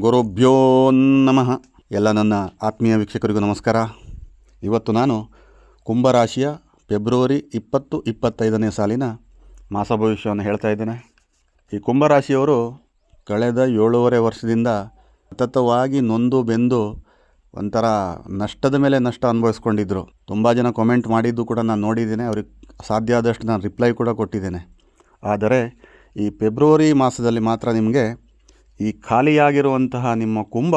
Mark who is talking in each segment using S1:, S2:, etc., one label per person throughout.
S1: ಗುರುಭ್ಯೋ ನಮಃ. ಎಲ್ಲ ನನ್ನ ಆತ್ಮೀಯ ವೀಕ್ಷಕರಿಗೂ ನಮಸ್ಕಾರ. ಇವತ್ತು ನಾನು ಕುಂಭರಾಶಿಯ ಫೆಬ್ರವರಿ ಇಪ್ಪತ್ತು ಇಪ್ಪತ್ತೈದನೇ ಸಾಲಿನ ಮಾಸ ಭವಿಷ್ಯವನ್ನು ಹೇಳ್ತಾ ಇದ್ದೇನೆ. ಈ ಕುಂಭರಾಶಿಯವರು ಕಳೆದ ಏಳೂವರೆ ವರ್ಷದಿಂದ ಸತತವಾಗಿ ನೊಂದು ಬೆಂದು ಒಂಥರ ನಷ್ಟದ ಮೇಲೆ ನಷ್ಟ ಅನುಭವಿಸ್ಕೊಂಡಿದ್ರು. ತುಂಬ ಜನ ಕಾಮೆಂಟ್ ಮಾಡಿದ್ದು ಕೂಡ ನಾನು ನೋಡಿದ್ದೇನೆ. ಅವ್ರಿಗೆ ಸಾಧ್ಯ ಆದಷ್ಟು ನಾನು ರಿಪ್ಲೈ ಕೂಡ ಕೊಟ್ಟಿದ್ದೇನೆ. ಆದರೆ ಈ ಫೆಬ್ರವರಿ ಮಾಸದಲ್ಲಿ ಮಾತ್ರ ನಿಮಗೆ ಈ ಖಾಲಿಯಾಗಿರುವಂತಹ ನಿಮ್ಮ ಕುಂಭ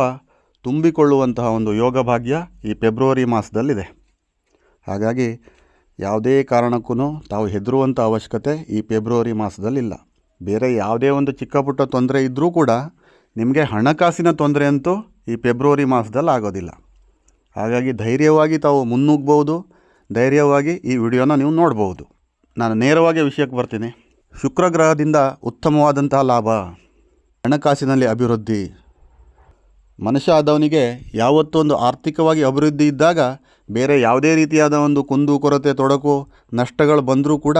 S1: ತುಂಬಿಕೊಳ್ಳುವಂತಹ ಒಂದು ಯೋಗ ಭಾಗ್ಯ ಈ ಫೆಬ್ರವರಿ ಮಾಸದಲ್ಲಿದೆ. ಹಾಗಾಗಿ ಯಾವುದೇ ಕಾರಣಕ್ಕೂ ತಾವು ಹೆದರುವಂಥ ಅವಶ್ಯಕತೆ ಈ ಫೆಬ್ರವರಿ ಮಾಸದಲ್ಲಿಲ್ಲ. ಬೇರೆ ಯಾವುದೇ ಒಂದು ಚಿಕ್ಕ ಪುಟ್ಟ ತೊಂದರೆ ಇದ್ದರೂ ಕೂಡ ನಿಮಗೆ ಹಣಕಾಸಿನ ತೊಂದರೆ ಅಂತೂ ಈ ಫೆಬ್ರವರಿ ಮಾಸದಲ್ಲಿ ಆಗೋದಿಲ್ಲ. ಹಾಗಾಗಿ ಧೈರ್ಯವಾಗಿ ತಾವು ಮುನ್ನುಗ್ಬೋದು, ಧೈರ್ಯವಾಗಿ ಈ ವಿಡಿಯೋನ ನೀವು ನೋಡ್ಬೋದು. ನಾನು ನೇರವಾಗಿ ವಿಷಯಕ್ಕೆ ಬರ್ತೀನಿ. ಶುಕ್ರ ಗ್ರಹದಿಂದ ಉತ್ತಮವಾದಂತಹ ಲಾಭ. ಹಣಕಾಸಿನಲ್ಲಿ ಅಭಿವೃದ್ಧಿ. ಮನುಷ್ಯ ಆದವನಿಗೆ ಯಾವತ್ತೊಂದು ಆರ್ಥಿಕವಾಗಿ ಅಭಿವೃದ್ಧಿ ಇದ್ದಾಗ ಬೇರೆ ಯಾವುದೇ ರೀತಿಯಾದ ಒಂದು ಕುಂದು ಕೊರತೆ, ತೊಡಕು, ನಷ್ಟಗಳು ಬಂದರೂ ಕೂಡ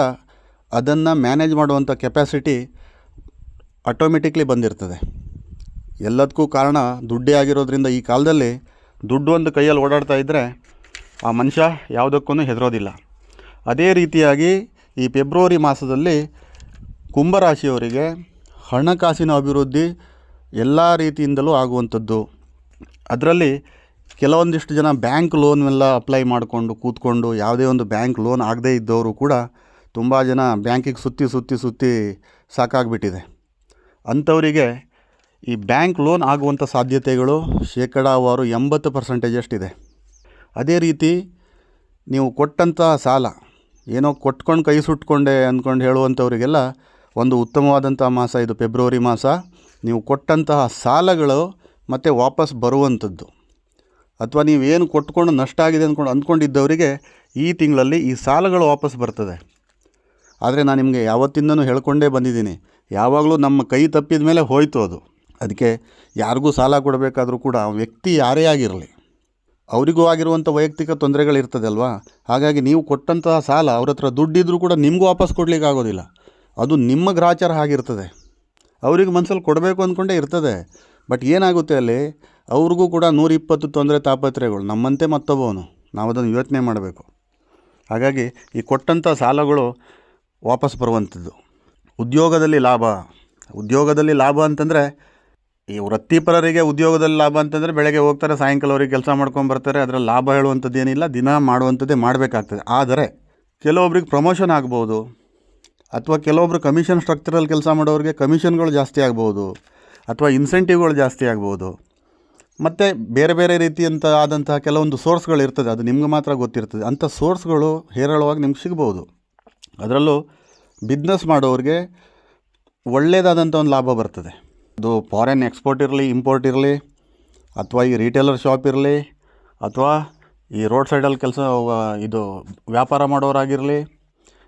S1: ಅದನ್ನು ಮ್ಯಾನೇಜ್ ಮಾಡುವಂಥ ಕೆಪ್ಯಾಸಿಟಿ ಆಟೋಮೆಟಿಕ್ಲಿ ಬಂದಿರ್ತದೆ. ಎಲ್ಲದಕ್ಕೂ ಕಾರಣ ದುಡ್ಡೇ ಆಗಿರೋದ್ರಿಂದ ಈ ಕಾಲದಲ್ಲಿ ದುಡ್ಡು ಒಂದು ಕೈಯಲ್ಲಿ ಓಡಾಡ್ತಾ ಇದ್ದರೆ ಆ ಮನುಷ್ಯ ಯಾವುದಕ್ಕೂ ಹೆದರೋದಿಲ್ಲ. ಅದೇ ರೀತಿಯಾಗಿ ಈ ಫೆಬ್ರವರಿ ಮಾಸದಲ್ಲಿ ಕುಂಭರಾಶಿಯವರಿಗೆ ಹಣಕಾಸಿನ ಅಭಿವೃದ್ಧಿ ಎಲ್ಲ ರೀತಿಯಿಂದಲೂ ಆಗುವಂಥದ್ದು. ಅದರಲ್ಲಿ ಕೆಲವೊಂದಿಷ್ಟು ಜನ ಬ್ಯಾಂಕ್ ಲೋನ್ ಎಲ್ಲ ಅಪ್ಲೈ ಮಾಡಿಕೊಂಡು ಕೂತ್ಕೊಂಡು ಯಾವುದೇ ಒಂದು ಬ್ಯಾಂಕ್ ಲೋನ್ ಆಗದೇ ಇದ್ದವರು ಕೂಡ ತುಂಬ ಜನ ಬ್ಯಾಂಕಿಗೆ ಸುತ್ತಿ ಸುತ್ತಿ ಸುತ್ತಿ ಸಾಕಾಗಿಬಿಟ್ಟಿದೆ. ಅಂಥವರಿಗೆ ಈ ಬ್ಯಾಂಕ್ ಲೋನ್ ಆಗುವಂಥ ಸಾಧ್ಯತೆಗಳು ಶೇಕಡಾವಾರು ಎಂಬತ್ತು ಪರ್ಸೆಂಟೇಜ್ ಅಷ್ಟಿದೆ. ಅದೇ ರೀತಿ ನೀವು ಕೊಟ್ಟಂಥ ಸಾಲ, ಏನೋ ಕೊಟ್ಕೊಂಡು ಕೈ ಸುಟ್ಕೊಂಡೆ ಅಂದ್ಕೊಂಡು ಹೇಳುವಂಥವರಿಗೆಲ್ಲ ಒಂದು ಉತ್ತಮವಾದಂಥ ಮಾಸ ಇದು ಫೆಬ್ರವರಿ ಮಾಸ. ನೀವು ಕೊಟ್ಟಂತಹ ಸಾಲಗಳು ಮತ್ತೆ ವಾಪಸ್ ಬರುವಂಥದ್ದು ಅಥವಾ ನೀವೇನು ಕೊಟ್ಕೊಂಡು ನಷ್ಟ ಆಗಿದೆ ಅಂದ್ಕೊಂಡು ಅಂದ್ಕೊಂಡಿದ್ದವರಿಗೆ ಈ ತಿಂಗಳಲ್ಲಿ ಈ ಸಾಲಗಳು ವಾಪಸ್ ಬರ್ತದೆ. ಆದರೆ ನಾನು ನಿಮಗೆ ಯಾವತ್ತಿಂದನೂ ಹೇಳ್ಕೊಂಡೇ ಬಂದಿದ್ದೀನಿ. ಯಾವಾಗಲೂ ನಮ್ಮ ಕೈ ತಪ್ಪಿದ ಮೇಲೆ ಹೋಯಿತು ಅದು. ಅದಕ್ಕೆ ಯಾರಿಗೂ ಸಾಲ ಕೊಡಬೇಕಾದ್ರೂ ಕೂಡ ವ್ಯಕ್ತಿ ಯಾರೇ ಆಗಿರಲಿ, ಅವರಿಗೂ ಆಗಿರುವಂಥ ವೈಯಕ್ತಿಕ ತೊಂದರೆಗಳಿರ್ತದಲ್ವಾ ಹಾಗಾಗಿ ನೀವು ಕೊಟ್ಟಂತಹ ಸಾಲ ಅವ್ರ ಹತ್ರ ದುಡ್ಡಿದ್ರೂ ಕೂಡ ನಿಮಗೂ ವಾಪಸ್ ಕೊಡ್ಲಿಕ್ಕೆ ಆಗೋದಿಲ್ಲ. ಅದು ನಿಮ್ಮ ಗ್ರಾಚಾರ ಆಗಿರ್ತದೆ. ಅವ್ರಿಗೆ ಮನಸ್ಸಲ್ಲಿ ಕೊಡಬೇಕು ಅಂದ್ಕೊಂಡೇ ಇರ್ತದೆ. ಬಟ್ ಏನಾಗುತ್ತೆ ಅಲ್ಲಿ? ಅವ್ರಿಗೂ ಕೂಡ ನೂರಿಪ್ಪತ್ತು ತೊಂದರೆ ತಾಪತ್ರಯಗಳು. ನಮ್ಮಂತೆ ಮತ್ತೊಬ್ಬವನು ನಾವು ಅದನ್ನು ಯೋಚನೆ ಮಾಡಬೇಕು. ಹಾಗಾಗಿ ಈ ಕೊಟ್ಟಂಥ ಸಾಲಗಳು ವಾಪಸ್ ಬರುವಂಥದ್ದು. ಉದ್ಯೋಗದಲ್ಲಿ ಲಾಭ. ಉದ್ಯೋಗದಲ್ಲಿ ಲಾಭ ಅಂತಂದರೆ ಈ ವೃತ್ತಿಪರರಿಗೆ ಉದ್ಯೋಗದಲ್ಲಿ ಲಾಭ ಅಂತಂದರೆ ಬೆಳಗ್ಗೆ ಹೋಗ್ತಾರೆ, ಸಾಯಂಕಾಲ ಅವ್ರಿಗೆ ಕೆಲಸ ಮಾಡ್ಕೊಂಡು ಬರ್ತಾರೆ. ಅದರ ಲಾಭ ಹೇಳುವಂಥದ್ದು ಏನಿಲ್ಲ, ದಿನ ಮಾಡುವಂಥದ್ದೇ ಮಾಡಬೇಕಾಗ್ತದೆ. ಆದರೆ ಕೆಲವೊಬ್ರಿಗೆ ಪ್ರಮೋಷನ್ ಆಗ್ಬೋದು. ಅಥವಾ ಕೆಲವೊಬ್ಬರು ಕಮಿಷನ್ ಸ್ಟ್ರಕ್ಚರಲ್ಲಿ ಕೆಲಸ ಮಾಡೋರಿಗೆ ಕಮಿಷನ್ಗಳು ಜಾಸ್ತಿ ಆಗ್ಬೋದು, ಅಥವಾ ಇನ್ಸೆಂಟಿವ್ಗಳು ಜಾಸ್ತಿ ಆಗ್ಬೋದು. ಮತ್ತು ಬೇರೆ ಬೇರೆ ರೀತಿಯಂಥ ಆದಂತಹ ಕೆಲವೊಂದು ಸೋರ್ಸ್ಗಳು ಇರ್ತದೆ, ಅದು ನಿಮ್ಗೆ ಮಾತ್ರ ಗೊತ್ತಿರ್ತದೆ. ಅಂಥ ಸೋರ್ಸ್ಗಳು ಹೇರಳವಾಗಿ ನಿಮ್ಗೆ ಸಿಗ್ಬೋದು. ಅದರಲ್ಲೂ ಬಿಸ್ನೆಸ್ ಮಾಡೋರಿಗೆ ಒಳ್ಳೆಯದಾದಂಥ ಒಂದು ಲಾಭ ಬರ್ತದೆ. ಅದು ಫಾರಿನ್ ಎಕ್ಸ್ಪೋರ್ಟ್ ಇರಲಿ ಇಂಪೋರ್ಟ್ ಇರಲಿ, ಅಥವಾ ಈ ರಿಟೇಲರ್ ಶಾಪ್ ಇರಲಿ, ಅಥವಾ ಈ ರೋಡ್ ಸೈಡಲ್ಲಿ ಕೆಲಸ, ಇದು ವ್ಯಾಪಾರ ಮಾಡೋರಾಗಿರಲಿ,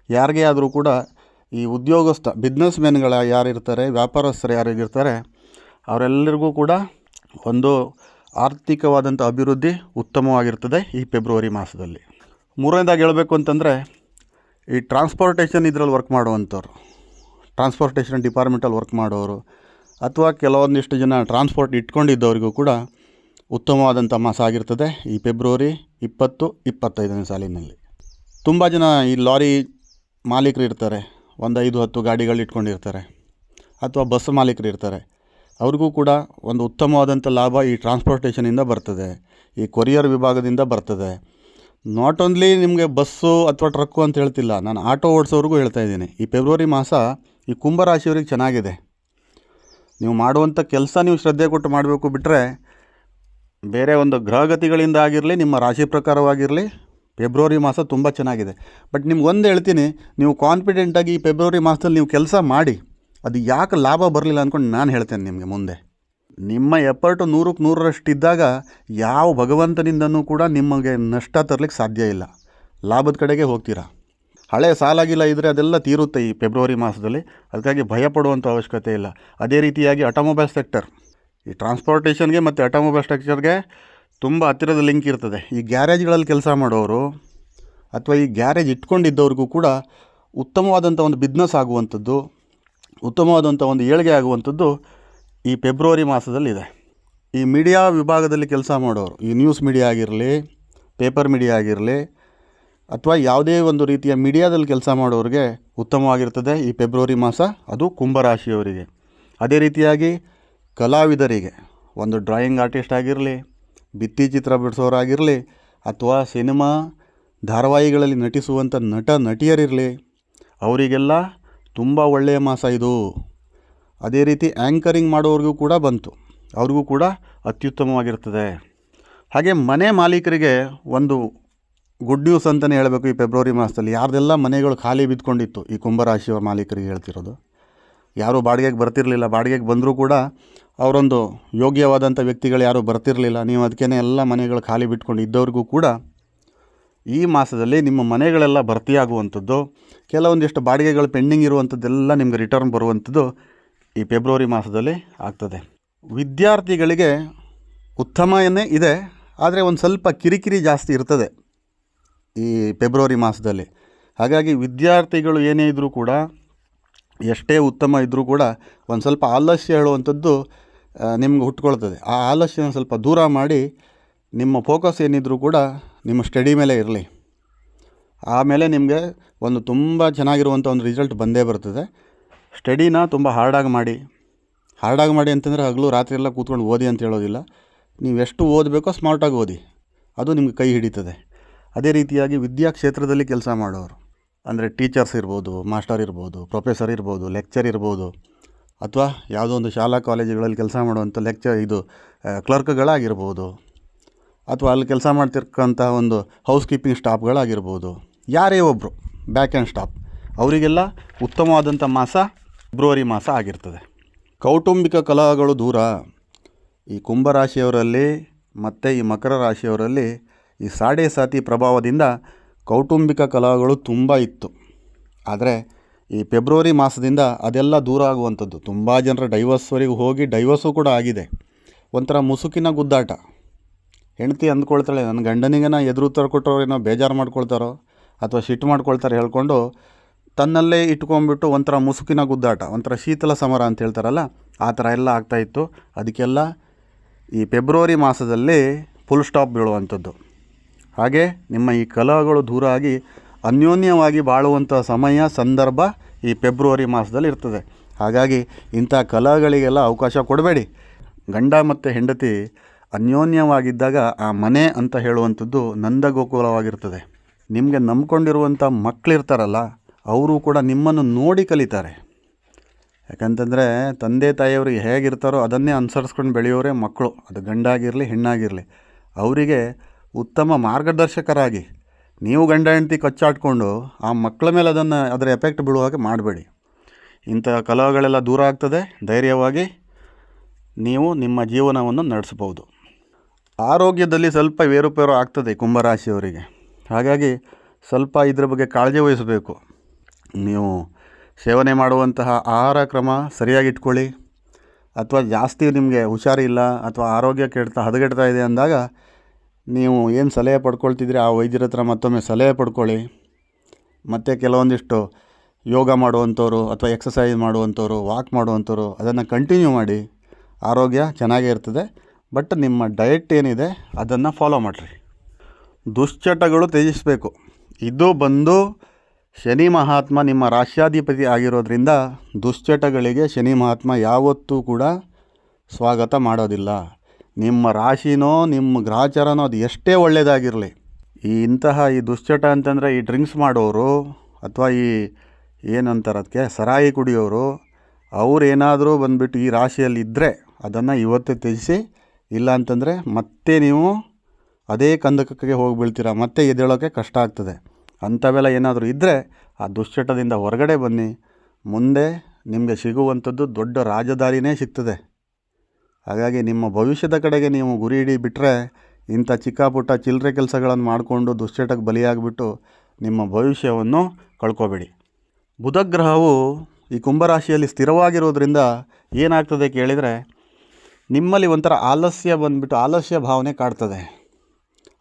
S1: ಯಾರಿಗೇ ಆದರೂ ಕೂಡ ಈ ಉದ್ಯೋಗಸ್ಥ ಬಿಸ್ನೆಸ್ ಮೆನ್ಗಳ ಯಾರಿರ್ತಾರೆ, ವ್ಯಾಪಾರಸ್ಥರು ಯಾರಿಗಿರ್ತಾರೆ ಅವರೆಲ್ಲರಿಗೂ ಕೂಡ ಒಂದು ಆರ್ಥಿಕವಾದಂಥ ಅಭಿವೃದ್ಧಿ ಉತ್ತಮವಾಗಿರ್ತದೆ ಈ ಫೆಬ್ರವರಿ ಮಾಸದಲ್ಲಿ. ಮೂರನೇದಾಗಿ ಹೇಳಬೇಕು ಅಂತಂದರೆ, ಈ ಟ್ರಾನ್ಸ್ಪೋರ್ಟೇಷನ್ ಇದರಲ್ಲಿ ವರ್ಕ್ ಮಾಡುವಂಥವ್ರು ಟ್ರಾನ್ಸ್ಪೋರ್ಟೇಷನ್ ಡಿಪಾರ್ಟ್ಮೆಂಟಲ್ಲಿ ವರ್ಕ್ ಮಾಡೋರು, ಅಥವಾ ಕೆಲವೊಂದಿಷ್ಟು ಜನ ಟ್ರಾನ್ಸ್ಪೋರ್ಟ್ ಇಟ್ಕೊಂಡಿದ್ದವರಿಗೂ ಕೂಡ ಉತ್ತಮವಾದಂಥ ಮಾಸ ಆಗಿರ್ತದೆ ಈ ಫೆಬ್ರವರಿ ಇಪ್ಪತ್ತು ಇಪ್ಪತ್ತೈದನೇ ಸಾಲಿನಲ್ಲಿ. ತುಂಬ ಜನ ಈ ಲಾರಿ ಮಾಲೀಕರು ಇರ್ತಾರೆ. ಒಂದು ಐದು ಹತ್ತು ಗಾಡಿಗಳು ಇಟ್ಕೊಂಡಿರ್ತಾರೆ ಅಥವಾ ಬಸ್ ಮಾಲೀಕರು ಇರ್ತಾರೆ. ಅವ್ರಿಗೂ ಕೂಡ ಒಂದು ಉತ್ತಮವಾದಂಥ ಲಾಭ ಈ ಟ್ರಾನ್ಸ್ಪೋರ್ಟೇಷನಿಂದ ಬರ್ತದೆ, ಈ ಕೊರಿಯರ್ ವಿಭಾಗದಿಂದ ಬರ್ತದೆ. ನಾಟ್ ಓನ್ಲಿ ನಿಮಗೆ ಬಸ್ಸು ಅಥವಾ ಟ್ರಕ್ಕು ಅಂತ ಹೇಳ್ತಿಲ್ಲ, ನಾನು ಆಟೋ ಓಡಿಸೋರಿಗೂ ಹೇಳ್ತಾ ಇದ್ದೀನಿ. ಈ ಫೆಬ್ರವರಿ ಮಾಸ ಈ ಕುಂಭರಾಶಿಯವ್ರಿಗೆ ಚೆನ್ನಾಗಿದೆ. ನೀವು ಮಾಡುವಂಥ ಕೆಲಸ ನೀವು ಶ್ರದ್ಧೆ ಕೊಟ್ಟು ಮಾಡಬೇಕು ಬಿಟ್ಟರೆ ಬೇರೆ ಒಂದು ಗ್ರಹಗತಿಗಳಿಂದ ಆಗಿರಲಿ, ನಿಮ್ಮ ರಾಶಿ ಪ್ರಕಾರವಾಗಿರಲಿ ಫೆಬ್ರವರಿ ಮಾಸ ತುಂಬ ಚೆನ್ನಾಗಿದೆ. ಬಟ್ ನಿಮ್ಗೆ ಒಂದು ಹೇಳ್ತೀನಿ, ನೀವು ಕಾನ್ಫಿಡೆಂಟಾಗಿ ಈ ಫೆಬ್ರವರಿ ಮಾಸದಲ್ಲಿ ನೀವು ಕೆಲಸ ಮಾಡಿ, ಅದು ಯಾಕೆ ಲಾಭ ಬರಲಿಲ್ಲ ಅಂದ್ಕೊಂಡು ನಾನು ಹೇಳ್ತೇನೆ ನಿಮಗೆ ಮುಂದೆ. ನಿಮ್ಮ ಎಫರ್ಟು ನೂರಕ್ಕೆ ನೂರರಷ್ಟಿದ್ದಾಗ ಯಾವ ಭಗವಂತನಿಂದನೂ ಕೂಡ ನಿಮಗೆ ನಷ್ಟ ತರಲಿಕ್ಕೆ ಸಾಧ್ಯ ಇಲ್ಲ. ಲಾಭದ ಕಡೆಗೆ ಹೋಗ್ತೀರಾ? ಹಳೆ ಸಾಲಾಗಿಲ್ಲ ಇದ್ದರೆ ಅದೆಲ್ಲ ತೀರುತ್ತೆ ಈ ಫೆಬ್ರವರಿ ಮಾಸದಲ್ಲಿ. ಅದಕ್ಕಾಗಿ ಭಯಪಡುವಂಥ ಅವಶ್ಯಕತೆ ಇಲ್ಲ. ಅದೇ ರೀತಿಯಾಗಿ ಆಟೋಮೊಬೈಲ್ ಸೆಕ್ಟರ್ ಈ ಟ್ರಾನ್ಸ್ಪೋರ್ಟೇಷನ್ಗೆ ಮತ್ತು ಆಟೋಮೊಬೈಲ್ ಸ್ಟ್ರಕ್ಚರ್ಗೆ ತುಂಬ ಹತ್ತಿರದ ಲಿಂಕ್ ಇರ್ತದೆ. ಈ ಗ್ಯಾರೇಜ್ಗಳಲ್ಲಿ ಕೆಲಸ ಮಾಡೋರು ಅಥವಾ ಈ ಗ್ಯಾರೇಜ್ ಇಟ್ಕೊಂಡಿದ್ದವ್ರಿಗೂ ಕೂಡ ಉತ್ತಮವಾದಂಥ ಒಂದು ಬಿಸ್ನೆಸ್ ಆಗುವಂಥದ್ದು ಉತ್ತಮವಾದಂಥ ಒಂದು ಏಳಿಗೆ ಆಗುವಂಥದ್ದು ಈ ಫೆಬ್ರವರಿ ಮಾಸದಲ್ಲಿದೆ. ಈ ಮೀಡಿಯಾ ವಿಭಾಗದಲ್ಲಿ ಕೆಲಸ ಮಾಡೋರು, ಈ ನ್ಯೂಸ್ ಮೀಡಿಯಾ ಆಗಿರಲಿ ಪೇಪರ್ ಮೀಡಿಯಾ ಆಗಿರಲಿ, ಅಥವಾ ಯಾವುದೇ ಒಂದು ರೀತಿಯ ಮೀಡಿಯಾದಲ್ಲಿ ಕೆಲಸ ಮಾಡೋರಿಗೆ ಉತ್ತಮವಾಗಿರ್ತದೆ ಈ ಫೆಬ್ರವರಿ ಮಾಸ. ಅದು ಕುಂಭರಾಶಿಯವರಿಗೆ. ಅದೇ ರೀತಿಯಾಗಿ ಕಲಾವಿದರಿಗೆ, ಒಂದು ಡ್ರಾಯಿಂಗ್ ಆರ್ಟಿಸ್ಟ್ ಆಗಿರಲಿ ಭಿತ್ತಿಚಿತ್ರ ಬಿಡಿಸೋರಾಗಿರಲಿ ಅಥವಾ ಸಿನಿಮಾ ಧಾರಾವಾಹಿಗಳಲ್ಲಿ ನಟಿಸುವಂಥ ನಟ ನಟಿಯರಿರಲಿ, ಅವರಿಗೆಲ್ಲ ತುಂಬ ಒಳ್ಳೆಯ ಮಾಸ ಇದು. ಅದೇ ರೀತಿ ಆ್ಯಂಕರಿಂಗ್ ಮಾಡೋರಿಗೂ ಕೂಡ ಬಂತು. ಅವ್ರಿಗೂ ಕೂಡ ಅತ್ಯುತ್ತಮವಾಗಿರ್ತದೆ. ಹಾಗೆ ಮನೆ ಮಾಲೀಕರಿಗೆ ಒಂದು ಗುಡ್ ನ್ಯೂಸ್ ಅಂತಲೇ ಹೇಳಬೇಕು ಈ ಫೆಬ್ರವರಿ ಮಾಸದಲ್ಲಿ. ಯಾರ್ದೆಲ್ಲ ಮನೆಗಳು ಖಾಲಿ ಬಿದ್ದುಕೊಂಡಿತ್ತು ಈ ಕುಂಭರಾಶಿಯವರ ಮಾಲೀಕರಿಗೆ ಹೇಳ್ತಿರೋದು. ಯಾರೂ ಬಾಡಿಗೆಗೆ ಬರ್ತಿರಲಿಲ್ಲ. ಬಾಡಿಗೆಗೆ ಬಂದರೂ ಕೂಡ ಅವರೊಂದು ಯೋಗ್ಯವಾದಂಥ ವ್ಯಕ್ತಿಗಳು ಯಾರೂ ಬರ್ತಿರಲಿಲ್ಲ. ನೀವು ಅದಕ್ಕೇ ಎಲ್ಲ ಮನೆಗಳು ಖಾಲಿ ಬಿಟ್ಕೊಂಡು ಇದ್ದವ್ರಿಗೂ ಕೂಡ ಈ ಮಾಸದಲ್ಲಿ ನಿಮ್ಮ ಮನೆಗಳೆಲ್ಲ ಭರ್ತಿಯಾಗುವಂಥದ್ದು, ಕೆಲವೊಂದಿಷ್ಟು ಬಾಡಿಗೆಗಳು ಪೆಂಡಿಂಗ್ ಇರುವಂಥದ್ದೆಲ್ಲ ನಿಮಗೆ ರಿಟರ್ನ್ ಬರುವಂಥದ್ದು ಈ ಫೆಬ್ರವರಿ ಮಾಸದಲ್ಲಿ ಆಗ್ತದೆ. ವಿದ್ಯಾರ್ಥಿಗಳಿಗೆ ಉತ್ತಮನೇ ಇದೆ, ಆದರೆ ಒಂದು ಸ್ವಲ್ಪ ಕಿರಿಕಿರಿ ಜಾಸ್ತಿ ಇರ್ತದೆ ಈ ಫೆಬ್ರವರಿ ಮಾಸದಲ್ಲಿ. ಹಾಗಾಗಿ ವಿದ್ಯಾರ್ಥಿಗಳು ಏನೇ ಇದ್ದರೂ ಕೂಡ, ಎಷ್ಟೇ ಉತ್ತಮ ಇದ್ದರೂ ಕೂಡ ಒಂದು ಸ್ವಲ್ಪ ಆಲಸ್ಯ ಹೇಳುವಂಥದ್ದು ನಿಮ್ಗೆ ಹುಟ್ಕೊಳ್ತದೆ. ಆ ಆಲಸ್ಯನ ಸ್ವಲ್ಪ ದೂರ ಮಾಡಿ ನಿಮ್ಮ ಫೋಕಸ್ ಏನಿದ್ರೂ ಕೂಡ ನಿಮ್ಮ ಸ್ಟಡಿ ಮೇಲೆ ಇರಲಿ. ಆಮೇಲೆ ನಿಮಗೆ ಒಂದು ತುಂಬ ಚೆನ್ನಾಗಿರುವಂಥ ಒಂದು ರಿಸಲ್ಟ್ ಬಂದೇ ಬರ್ತದೆ. ಸ್ಟಡಿನ ತುಂಬ ಹಾರ್ಡಾಗಿ ಮಾಡಿ. ಹಾರ್ಡಾಗಿ ಮಾಡಿ ಅಂತಂದರೆ ಹಗಲು ರಾತ್ರಿ ಎಲ್ಲ ಕೂತ್ಕೊಂಡು ಓದಿ ಅಂತ ಹೇಳೋದಿಲ್ಲ. ನೀವು ಎಷ್ಟು ಓದಬೇಕೋ ಸ್ಮಾರ್ಟಾಗಿ ಓದಿ. ಅದು ನಿಮ್ಗೆ ಕೈ ಹಿಡಿತದೆ. ಅದೇ ರೀತಿಯಾಗಿ ವಿದ್ಯಾ ಕ್ಷೇತ್ರದಲ್ಲಿ ಕೆಲಸ ಮಾಡೋರು. ಅಂದರೆ ಟೀಚರ್ಸ್ ಇರ್ಬೋದು ಮಾಸ್ಟರ್ ಇರ್ಬೋದು ಪ್ರೊಫೆಸರ್ ಇರ್ಬೋದು ಲೆಕ್ಚರ್ ಇರ್ಬೋದು ಅಥವಾ ಯಾವುದೋ ಒಂದು ಶಾಲಾ ಕಾಲೇಜುಗಳಲ್ಲಿ ಕೆಲಸ ಮಾಡುವಂಥ ಲೆಕ್ಚರ್ ಇದು ಕ್ಲರ್ಕ್ಗಳಾಗಿರ್ಬೋದು ಅಥವಾ ಅಲ್ಲಿ ಕೆಲಸ ಮಾಡ್ತಿರ್ಕಂಥ ಒಂದು ಹೌಸ್ ಕೀಪಿಂಗ್ ಸ್ಟಾಫ್ಗಳಾಗಿರ್ಬೋದು ಯಾರೇ ಒಬ್ಬರು ಬ್ಯಾಕ್ ಆ್ಯಂಡ್ ಸ್ಟಾಫ್ ಅವರಿಗೆಲ್ಲ ಉತ್ತಮವಾದಂಥ ಮಾಸ ಫೆಬ್ರವರಿ ಮಾಸ ಆಗಿರ್ತದೆ. ಕೌಟುಂಬಿಕ ಕಲಹಗಳು ದೂರ. ಈ ಕುಂಭರಾಶಿಯವರಲ್ಲಿ ಮತ್ತು ಈ ಮಕರ ರಾಶಿಯವರಲ್ಲಿ ಈ ಸಾಡೆ ಸಾತಿ ಪ್ರಭಾವದಿಂದ ಕೌಟುಂಬಿಕ ಕಲಹಗಳು ತುಂಬ ಇತ್ತು. ಆದರೆ ಈ ಫೆಬ್ರವರಿ ಮಾಸದಿಂದ ಅದೆಲ್ಲ ದೂರ ಆಗುವಂಥದ್ದು. ತುಂಬ ಜನರ ಡೈವರ್ಸ್ವರೆಗೂ ಹೋಗಿ ಡೈವರ್ಸು ಕೂಡ ಆಗಿದೆ. ಒಂಥರ ಮುಸುಕಿನ ಗುದ್ದಾಟ. ಹೆಂಡತಿ ಅಂದ್ಕೊಳ್ತಾಳೆ, ನನ್ನ ಗಂಡನಿಗೆ ನಾ ಎದುರು ಉತ್ತರ ಏನೋ ಬೇಜಾರು ಮಾಡ್ಕೊಳ್ತಾರೋ ಅಥವಾ ಶಿಟ್ ಮಾಡ್ಕೊಳ್ತಾರೆ ಹೇಳ್ಕೊಂಡು ತನ್ನಲ್ಲೇ ಇಟ್ಕೊಂಡ್ಬಿಟ್ಟು ಒಂಥರ ಮುಸುಕಿನ ಗುದ್ದಾಟ, ಒಂಥರ ಶೀತಲ ಸಮರ ಅಂತ ಹೇಳ್ತಾರಲ್ಲ, ಆ ಥರ ಎಲ್ಲ ಆಗ್ತಾಯಿತ್ತು ಅದಕ್ಕೆಲ್ಲ ಈ ಫೆಬ್ರವರಿ ಮಾಸದಲ್ಲಿ ಫುಲ್ ಸ್ಟಾಪ್ ಬೀಳುವಂಥದ್ದು. ಹಾಗೆ ನಿಮ್ಮ ಈ ಕಲಹಗಳು ದೂರ ಆಗಿ ಅನ್ಯೋನ್ಯವಾಗಿ ಬಾಳುವಂಥ ಸಮಯ, ಸಂದರ್ಭ ಈ ಫೆಬ್ರವರಿ ಮಾಸದಲ್ಲಿ ಇರ್ತದೆ. ಹಾಗಾಗಿ ಇಂಥ ಕಲಾಗಳಿಗೆಲ್ಲ ಅವಕಾಶ ಕೊಡಬೇಡಿ. ಗಂಡ ಮತ್ತು ಹೆಂಡತಿ ಅನ್ಯೋನ್ಯವಾಗಿದ್ದಾಗ ಆ ಮನೆ ಅಂತ ಹೇಳುವಂಥದ್ದು ನಂದಗೋಕುಲವಾಗಿರ್ತದೆ. ನಿಮಗೆ ನಂಬ್ಕೊಂಡಿರುವಂಥ ಮಕ್ಕಳಿರ್ತಾರಲ್ಲ ಅವರು ಕೂಡ ನಿಮ್ಮನ್ನು ನೋಡಿ ಕಲಿತಾರೆ. ಯಾಕಂತಂದರೆ ತಂದೆ ತಾಯಿಯವರು ಹೇಗಿರ್ತಾರೋ ಅದನ್ನೇ ಅನುಸರಿಸ್ಕೊಂಡು ಬೆಳೆಯೋರೇ ಮಕ್ಕಳು. ಅದು ಗಂಡಾಗಿರಲಿ, ಹೆಣ್ಣಾಗಿರಲಿ. ಅವರಿಗೆ ಉತ್ತಮ ಮಾರ್ಗದರ್ಶಕರಾಗಿ ನೀವು ಗಂಡ ಹೆಂಡತಿ ಕಚ್ಚಾಡ್ಕೊಂಡು ಆ ಮಕ್ಕಳ ಮೇಲೆ ಅದನ್ನು ಅದರ ಎಫೆಕ್ಟ್ ಬೀಳುವ ಮಾಡಬೇಡಿ. ಇಂಥ ಕಲಹಗಳೆಲ್ಲ ದೂರ ಆಗ್ತದೆ, ಧೈರ್ಯವಾಗಿ ನೀವು ನಿಮ್ಮ ಜೀವನವನ್ನು ನಡೆಸಬಹುದು. ಆರೋಗ್ಯದಲ್ಲಿ ಸ್ವಲ್ಪ ಏರುಪೇರು ಆಗ್ತದೆ ಕುಂಭರಾಶಿಯವರಿಗೆ. ಹಾಗಾಗಿ ಸ್ವಲ್ಪ ಇದ್ರ ಬಗ್ಗೆ ಕಾಳಜಿ ವಹಿಸಬೇಕು. ನೀವು ಸೇವನೆ ಮಾಡುವಂತಹ ಆಹಾರ ಕ್ರಮ ಸರಿಯಾಗಿ ಇಟ್ಕೊಳ್ಳಿ. ಅಥವಾ ಜಾಸ್ತಿ ನಿಮಗೆ ಹುಷಾರಿಲ್ಲ ಅಥವಾ ಆರೋಗ್ಯ ಕೆಡ್ತಾ ಹದಗೆಡ್ತಾ ಇದೆ ಅಂದಾಗ ನೀವು ಏನು ಸಲಹೆ ಪಡ್ಕೊಳ್ತಿದ್ರಿ ಆ ವೈದ್ಯರ ಹತ್ರ ಮತ್ತೊಮ್ಮೆ ಸಲಹೆ ಪಡ್ಕೊಳ್ಳಿ. ಮತ್ತು ಕೆಲವೊಂದಿಷ್ಟು ಯೋಗ ಮಾಡುವಂಥವ್ರು ಅಥವಾ ಎಕ್ಸಸೈಸ್ ಮಾಡುವಂಥವ್ರು ವಾಕ್ ಮಾಡುವಂಥವ್ರು ಅದನ್ನು ಕಂಟಿನ್ಯೂ ಮಾಡಿ. ಆರೋಗ್ಯ ಚೆನ್ನಾಗೇ ಇರ್ತದೆ. ಬಟ್ ನಿಮ್ಮ ಡಯಟ್ ಏನಿದೆ ಅದನ್ನು ಫಾಲೋ ಮಾಡಿರಿ. ದುಶ್ಚಟಗಳು ತ್ಯಜಿಸಬೇಕು. ಇದು ಬಂದು ಶನಿ ಮಹಾತ್ಮ ನಿಮ್ಮ ರಾಷ್ಟ್ರಾಧಿಪತಿ ಆಗಿರೋದ್ರಿಂದ ದುಶ್ಚಟಗಳಿಗೆ ಶನಿ ಮಹಾತ್ಮ ಯಾವತ್ತೂ ಕೂಡ ಸ್ವಾಗತ ಮಾಡೋದಿಲ್ಲ. ನಿಮ್ಮ ರಾಶಿನೋ, ನಿಮ್ಮ ಗ್ರಹಚಾರನೋ ಅದು ಎಷ್ಟೇ ಒಳ್ಳೆಯದಾಗಿರಲಿ ಈ ಇಂತಹ ಈ ದುಶ್ಚಟ ಅಂತಂದರೆ ಈ ಡ್ರಿಂಕ್ಸ್ ಮಾಡೋರು ಅಥವಾ ಈ ಏನಂತಾರೆ ಅದಕ್ಕೆ, ಸರಾಯಿ ಕುಡಿಯೋರು ಅವ್ರು ಏನಾದರೂ ಬಂದುಬಿಟ್ಟು ಈ ರಾಶಿಯಲ್ಲಿ ಇದ್ದರೆ ಅದನ್ನು ಇವತ್ತು ತ್ಯಜಿಸಿ, ಇಲ್ಲ ಅಂತಂದರೆ ಮತ್ತೆ ನೀವು ಅದೇ ಕಂದಕಕ್ಕೆ ಹೋಗಿ ಬೀಳ್ತೀರ ಮತ್ತೆ ಎದ್ದೇಳೋಕ್ಕೆ ಕಷ್ಟ ಆಗ್ತದೆ. ಅಂಥವೆಲ್ಲ ಏನಾದರೂ ಇದ್ದರೆ ಆ ದುಶ್ಚಟದಿಂದ ಹೊರಗಡೆ ಬನ್ನಿ. ಮುಂದೆ ನಿಮಗೆ ಸಿಗುವಂಥದ್ದು ದೊಡ್ಡ ರಾಜದಾರಿನೇ ಸಿಗ್ತದೆ. ಹಾಗಾಗಿ ನಿಮ್ಮ ಭವಿಷ್ಯದ ಕಡೆಗೆ ನೀವು ಗುರಿ ಇಡಿ ಬಿಟ್ಟರೆ ಇಂಥ ಚಿಕ್ಕ ಪುಟ್ಟ ಚಿಲ್ಲರೆ ಕೆಲಸಗಳನ್ನು ಮಾಡಿಕೊಂಡು ದುಶ್ಚಟಕ್ಕೆ ಬಲಿಯಾಗಿಬಿಟ್ಟು ನಿಮ್ಮ ಭವಿಷ್ಯವನ್ನು ಕಳ್ಕೊಬೇಡಿ. ಬುಧಗ್ರಹವು ಈ ಕುಂಭರಾಶಿಯಲ್ಲಿ ಸ್ಥಿರವಾಗಿರೋದ್ರಿಂದ ಏನಾಗ್ತದೆ ಕೇಳಿದರೆ ನಿಮ್ಮಲ್ಲಿ ಒಂಥರ ಆಲಸ್ಯ ಬಂದುಬಿಟ್ಟು ಆಲಸ್ಯ ಭಾವನೆ ಕಾಡ್ತದೆ.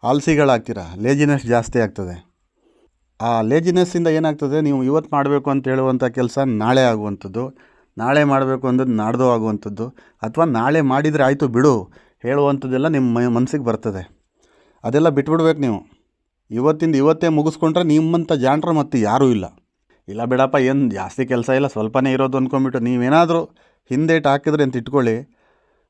S1: ಆಲಸಿಗಳಾಗ್ತೀರ ಲೇಜಿನೆಸ್ ಜಾಸ್ತಿ ಆಗ್ತದೆ. ಆ ಲೇಜಿನೆಸ್ಸಿಂದ ಏನಾಗ್ತದೆ, ನೀವು ಇವತ್ತು ಮಾಡಬೇಕು ಅಂತ ಹೇಳುವಂಥ ಕೆಲಸ ನಾಳೆ ಆಗುವಂಥದ್ದು. ನಾಳೆ ಮಾಡಬೇಕು ಅಂದದ್ದು ನಾಡ್ದು ಆಗುವಂಥದ್ದು. ಅಥವಾ ನಾಳೆ ಮಾಡಿದರೆ ಆಯಿತು ಬಿಡು ಹೇಳುವಂಥದ್ದೆಲ್ಲ ನಿಮ್ಮ ಮನಸ್ಸಿಗೆ ಬರ್ತದೆ. ಅದೆಲ್ಲ ಬಿಟ್ಬಿಡ್ಬೇಕು ನೀವು. ಇವತ್ತಿಂದ ಇವತ್ತೇ ಮುಗಿಸ್ಕೊಂಡ್ರೆ ನಿಮ್ಮಂಥ ಜಾಣರು ಮತ್ತು ಯಾರೂ ಇಲ್ಲ. ಇಲ್ಲ ಬಿಡಪ್ಪ, ಏನು ಜಾಸ್ತಿ ಕೆಲಸ ಇಲ್ಲ, ಸ್ವಲ್ಪನೇ ಇರೋದು ಅಂದ್ಕೊಂಬಿಟ್ಟು ನೀವೇನಾದರೂ ಹಿಂದೇಟು ಹಾಕಿದ್ರೆ ಅಂತ ಇಟ್ಕೊಳ್ಳಿ.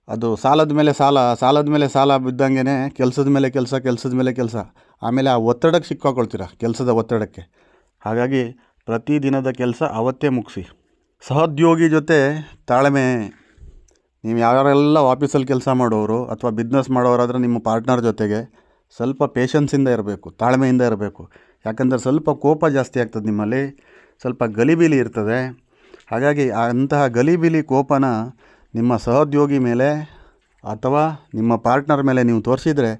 S1: ಅದು ಸಾಲದ ಮೇಲೆ ಸಾಲ, ಸಾಲದ ಮೇಲೆ ಸಾಲ ಬಿದ್ದಂಗೆ ಕೆಲಸದ ಮೇಲೆ ಕೆಲಸ, ಕೆಲಸದ ಮೇಲೆ ಕೆಲಸ. ಆಮೇಲೆ ಆ ಒತ್ತಡಕ್ಕೆ ಸಿಕ್ಕಾಕೊಳ್ತೀರ, ಕೆಲಸದ ಒತ್ತಡಕ್ಕೆ. ಹಾಗಾಗಿ ಪ್ರತಿದಿನದ ಕೆಲಸ ಅವತ್ತೇ ಮುಗಿಸಿ. ಸಹೋದ್ಯೋಗಿ ಜೊತೆ ತಾಳ್ಮೆ, ನೀವು ಯಾರೆಲ್ಲ ಆಫೀಸಲ್ಲಿ ಕೆಲಸ ಮಾಡೋರು ಅಥವಾ ಬಿಸ್ನೆಸ್ ಮಾಡೋರಾದರೆ ನಿಮ್ಮ ಪಾರ್ಟ್ನರ್ ಜೊತೆಗೆ ಸ್ವಲ್ಪ ಪೇಷನ್ಸಿಂದ ಇರಬೇಕು, ತಾಳ್ಮೆಯಿಂದ ಇರಬೇಕು. ಯಾಕಂದರೆ ಸ್ವಲ್ಪ ಕೋಪ ಜಾಸ್ತಿ ಆಗ್ತದೆ ನಿಮ್ಮಲ್ಲಿ, ಸ್ವಲ್ಪ ಗಲಿಬಿಲಿ ಇರ್ತದೆ. ಹಾಗಾಗಿ ಅಂತಹ ಗಲಿಬಿಲಿ ಕೋಪನ ನಿಮ್ಮ ಸಹೋದ್ಯೋಗಿ ಮೇಲೆ ಅಥವಾ ನಿಮ್ಮ ಪಾರ್ಟ್ನರ್ ಮೇಲೆ ನೀವು ತೋರಿಸಿದರೆ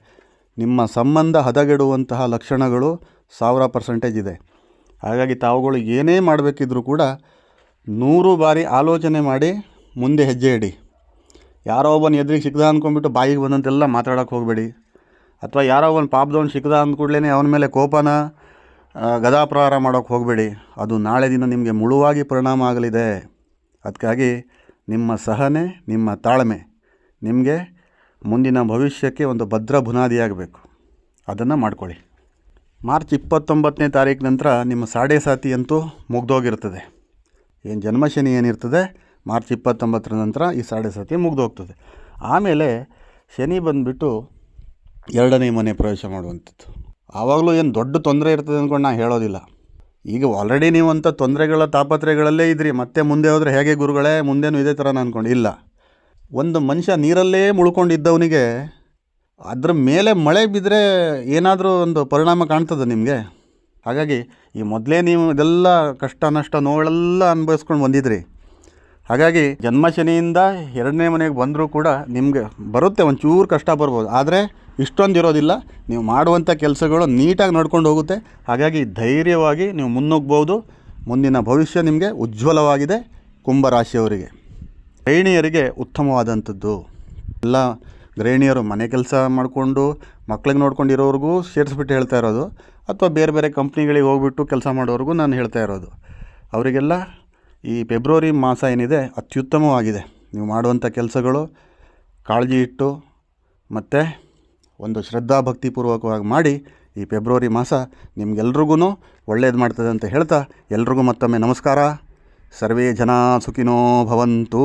S1: ನಿಮ್ಮ ಸಂಬಂಧ ಹದಗೆಡುವಂತಹ ಲಕ್ಷಣಗಳು ಸಾವಿರ ಪರ್ಸೆಂಟೇಜ್ ಇದೆ. ಹಾಗಾಗಿ ತಾವುಗಳು ಏನೇ ಮಾಡಬೇಕಿದ್ರೂ ಕೂಡ ನೂರು ಬಾರಿ ಆಲೋಚನೆ ಮಾಡಿ ಮುಂದೆ ಹೆಜ್ಜೆ ಇಡಿ. ಯಾರೋ ಒಬ್ಬನ ಎದುರಿಗೆ ಸಿಗ್ದ ಅಂದ್ಕೊಂಡ್ಬಿಟ್ಟು ಬಾಯಿಗೆ ಬಂದಂತೆಲ್ಲ ಮಾತಾಡೋಕೆ ಹೋಗಬೇಡಿ. ಅಥವಾ ಯಾರೋ ಒಂದು ಪಾಪದವನು ಸಿಕ್ದ ಅಂದ ಕೂಡಲೇ ಅವನ ಮೇಲೆ ಕೋಪನ ಗದಾಪ್ರಹಾರ ಮಾಡೋಕೆ ಹೋಗಬೇಡಿ. ಅದು ನಾಳೆ ದಿನ ನಿಮಗೆ ಮುಳುವಾಗಿ ಪರಿಣಾಮ ಆಗಲಿದೆ. ಅದಕ್ಕಾಗಿ ನಿಮ್ಮ ಸಹನೆ, ನಿಮ್ಮ ತಾಳ್ಮೆ ನಿಮಗೆ ಮುಂದಿನ ಭವಿಷ್ಯಕ್ಕೆ ಒಂದು ಭದ್ರ ಬುನಾದಿಯಾಗಬೇಕು. ಅದನ್ನು ಮಾಡ್ಕೊಳ್ಳಿ. ಮಾರ್ಚ್ ಇಪ್ಪತ್ತೊಂಬತ್ತನೇ ತಾರೀಕು ನಂತರ ನಿಮ್ಮ ಸಾಡೆ ಸಾತಿ ಅಂತೂ ಮುಗ್ದೋಗಿರ್ತದೆ. ಏನು ಜನ್ಮಶನಿ ಏನಿರ್ತದೆ? ಮಾರ್ಚ್ ಇಪ್ಪತ್ತೊಂಬತ್ತರ ನಂತರ ಈ ಸಾಡೆ ಮುಗ್ದು ಹೋಗ್ತದೆ ಆಮೇಲೆ ಶನಿ ಬಂದುಬಿಟ್ಟು ಎರಡನೇ ಮನೆ ಪ್ರವೇಶ ಮಾಡುವಂಥದ್ದು. ಆವಾಗಲೂ ಏನು ದೊಡ್ಡ ತೊಂದರೆ ಇರ್ತದೆ ಅಂದ್ಕೊಂಡು ನಾನು ಹೇಳೋದಿಲ್ಲ. ಈಗ ಆಲ್ರೆಡಿ ನೀವು ಅಂಥ ತೊಂದರೆಗಳ ತಾಪತ್ರೆಗಳಲ್ಲೇ ಇದ್ರಿ, ಮತ್ತೆ ಮುಂದೆ ಹೋದರೆ ಹೇಗೆ ಗುರುಗಳೇ? ಮುಂದೇನು ಇದೇ ಥರ ಅಂದ್ಕೊಂಡು ಇಲ್ಲ. ಒಂದು ಮನುಷ್ಯ ನೀರಲ್ಲೇ ಮುಳ್ಕೊಂಡಿದ್ದವನಿಗೆ ಅದ್ರ ಮೇಲೆ ಮಳೆ ಬಿದ್ದರೆ ಏನಾದರೂ ಒಂದು ಪರಿಣಾಮ ಕಾಣ್ತದೆ ನಿಮಗೆ? ಹಾಗಾಗಿ ಈ ಮೊದಲೇ ನೀವು ಇದೆಲ್ಲ ಕಷ್ಟ, ನಷ್ಟ, ನೋವೆಲ್ಲ ಅನುಭವಿಸ್ಕೊಂಡು ಬಂದಿದ್ರಿ. ಹಾಗಾಗಿ ಜನ್ಮಶನಿಯಿಂದ ಎರಡನೇ ಮನೆಗೆ ಬಂದರೂ ಕೂಡ ನಿಮಗೆ ಬರುತ್ತೆ, ಒಂಚೂರು ಕಷ್ಟ ಬರ್ಬೋದು. ಆದರೆ ಇಷ್ಟೊಂದು ಇರೋದಿಲ್ಲ. ನೀವು ಮಾಡುವಂಥ ಕೆಲಸಗಳು ನೀಟಾಗಿ ನಡ್ಕೊಂಡು ಹೋಗುತ್ತೆ. ಹಾಗಾಗಿ ಧೈರ್ಯವಾಗಿ ನೀವು ಮುನ್ನುಗ್ಬೋದು. ಮುಂದಿನ ಭವಿಷ್ಯ ನಿಮಗೆ ಉಜ್ವಲವಾಗಿದೆ ಕುಂಭರಾಶಿಯವರಿಗೆ. ಗೃಹಿಣಿಯರಿಗೆ ಉತ್ತಮವಾದಂಥದ್ದು. ಎಲ್ಲ ಗೃಹಿಣಿಯರು ಮನೆ ಕೆಲಸ ಮಾಡಿಕೊಂಡು ಮಕ್ಳಿಗೆ ನೋಡ್ಕೊಂಡಿರೋರಿಗೂ ಸೇರಿಸ್ಬಿಟ್ಟು ಹೇಳ್ತಾ ಇರೋದು. ಅಥವಾ ಬೇರೆ ಬೇರೆ ಕಂಪ್ನಿಗಳಿಗೆ ಹೋಗ್ಬಿಟ್ಟು ಕೆಲಸ ಮಾಡೋರಿಗೂ ನಾನು ಹೇಳ್ತಾ ಇರೋದು. ಅವರಿಗೆಲ್ಲ ಈ ಫೆಬ್ರವರಿ ಮಾಸ ಏನಿದೆ ಅತ್ಯುತ್ತಮವಾಗಿದೆ. ನೀವು ಮಾಡುವಂಥ ಕೆಲಸಗಳು ಕಾಳಜಿ ಇಟ್ಟು ಮತ್ತು ಒಂದು ಶ್ರದ್ಧಾಭಕ್ತಿಪೂರ್ವಕವಾಗಿ ಮಾಡಿ ಈ ಫೆಬ್ರವರಿ ಮಾಸ ನಿಮ್ಗೆಲ್ರಿಗೂ ಒಳ್ಳೇದು ಮಾಡ್ತದೆ ಅಂತ ಹೇಳ್ತಾ ಎಲ್ರಿಗೂ ಮತ್ತೊಮ್ಮೆ ನಮಸ್ಕಾರ. ಸರ್ವೇ ಜನ ಸುಖಿನೋ ಭವಂತು.